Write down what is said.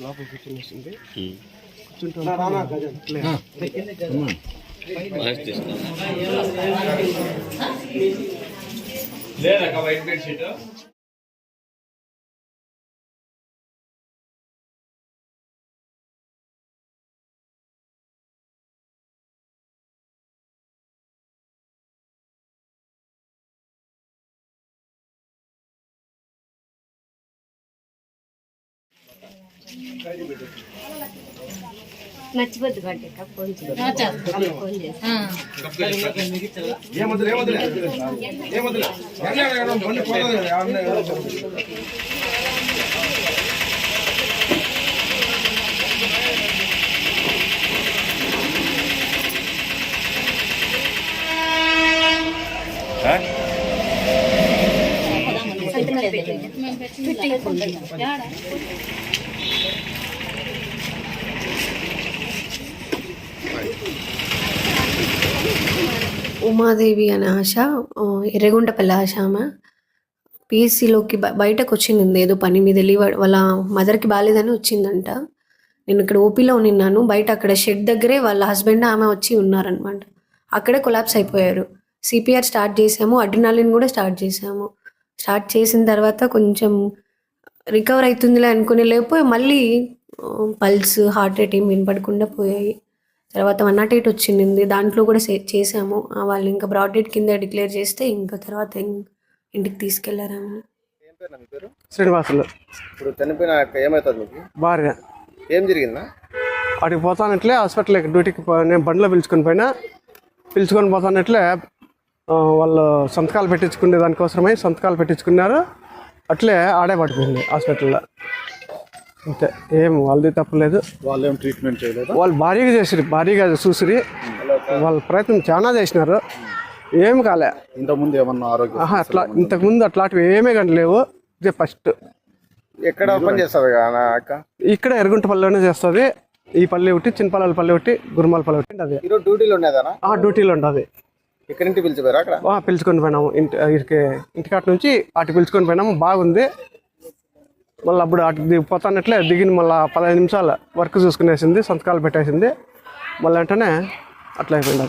లోపల కూర్చొని వస్తుంది లేదక్క వైట్ బెడ్ షీట్ మర్చిపోద్దు కాబట్టి ఫోన్ చేసి. ఉమాదేవి అనే ఆశ ఎర్రగుంటపల్లి ఆశ ఆమె. పిఎస్సిలోకి బయటకు వచ్చింది ఏదో పని మీద వెళ్ళి వాళ్ళ మదర్కి బాగాలేదని వచ్చిందంట. నేను ఇక్కడ ఓపీలో నిన్నాను బయట అక్కడ షెడ్ దగ్గరే వాళ్ళ హస్బెండ్ ఆమె వచ్చి ఉన్నారనమాట అక్కడే కొలాప్స్ అయిపోయారు. సిపిఆర్ స్టార్ట్ చేసాము అడ్రినాలిన్ కూడా స్టార్ట్ చేసాము. స్టార్ట్ చేసిన తర్వాత కొంచెం రికవర్ అవుతుందిలే అనుకునే లేకపోతే మళ్ళీ పల్స్ హార్ట్ రేట్ ఏం వినపడకుండా పోయాయి. తర్వాత వన్ నాట్ ఎయిట్ వచ్చింది. దాంట్లో కూడా సే- చేసాము ఆ, వాళ్ళు ఇంకా బ్రాడ్ డేట్ కింద డిక్లేర్ చేస్తే ఇంకా తర్వాత ఇంటికి పేరు శ్రీనివాసులు. ఇప్పుడు చనిపోయిన ఏమవుతుంది మీకు? భార్య. ఏం జరిగిందా? అక్కడికి పోతానట్లే హాస్పిటల్కి డ్యూటీకి నేను బండిలో పిలుచుకొని పోయినా. పిలుచుకొని పోతానట్లే వాళ్ళు సంతకాలు పెట్టించుకునే దానికోసమై సంతకాలు పెట్టించుకున్నారు. అట్లే ఆడే పడిపోయింది హాస్పిటల్లో. అంతే. ఏం వాళ్ళది తప్పలేదు వాళ్ళు ఏం ట్రీట్మెంట్ చేయలేదు? వాళ్ళు భారీగా చేసిరు భారీగా చూసిరి వాళ్ళ ప్రయత్నం చాలా చేసినారు. ఏం కాలే. ఇంతకుముందు ఏమన్నా ఆరోగ్యం ఆహా అట్లా ఇంతకుముందు అట్లాంటివి ఏమీ కానీ లేవు ఇదే ఫస్ట్. ఎక్కడ పని చేస్తుంది నా అక్క? ఇక్కడ ఎరుగుంటపల్లిలోనే చేస్తుంది. ఈ పల్లి ఒకటి చిన్నపల్లి పల్లి ఒకటి గురుమాల పల్లి ఒకటి అది. ఈరోజు డ్యూటీలో ఆ డ్యూటీలో ఉంటుంది ఎక్కడి నుంచి పిలిచిపోయారు అక్కడ? పిలుచుకొని పోయినాము. ఇంటి ఇంటికాటి నుంచి అటు పిలుచుకొని పోయినాము. బాగుంది. మళ్ళీ అప్పుడు అటు దిగి పోతానట్లే దిగిన మళ్ళీ పదహైదు నిమిషాలు వర్క్ చూసుకునేసింది సంతకాలు పెట్టేసింది. మళ్ళీ వెంటనే అట్లా అయిపోయింది